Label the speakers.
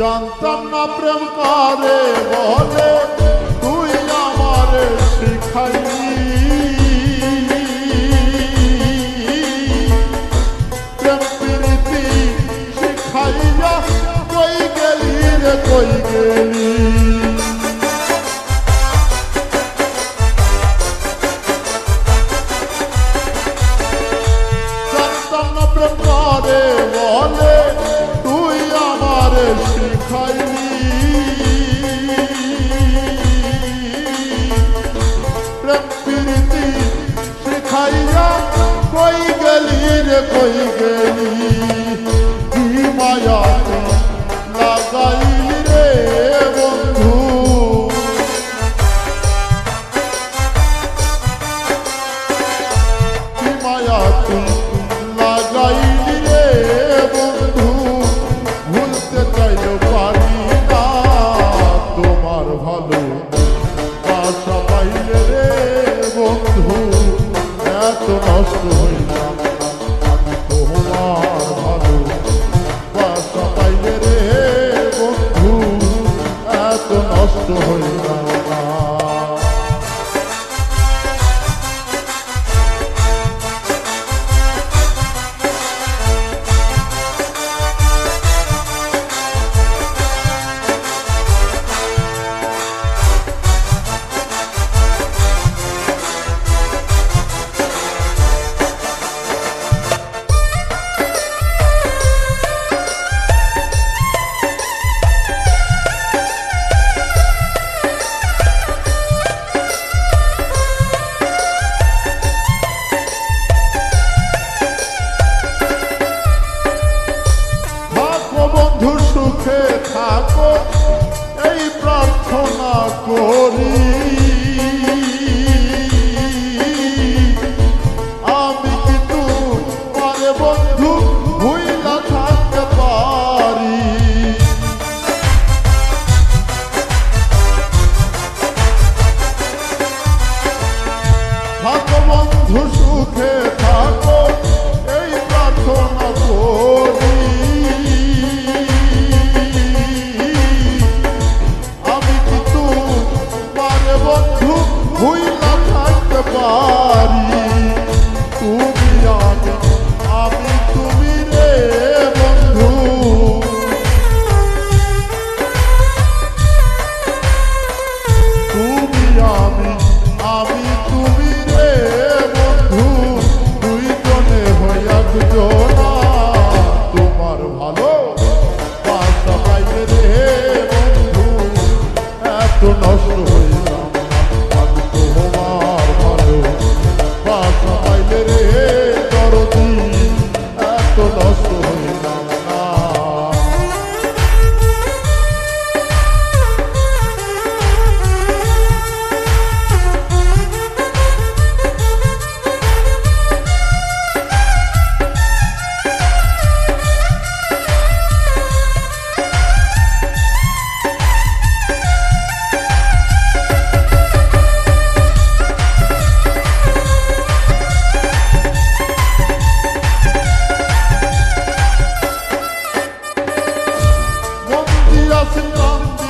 Speaker 1: জানতাম না প্রেম করে বলে, তুই আমার শিখাই প্রেম প্রীতি শিখাইয়া কই গেলি রে, কই গেলি? कोई गई takı takma Welcome, Normandy.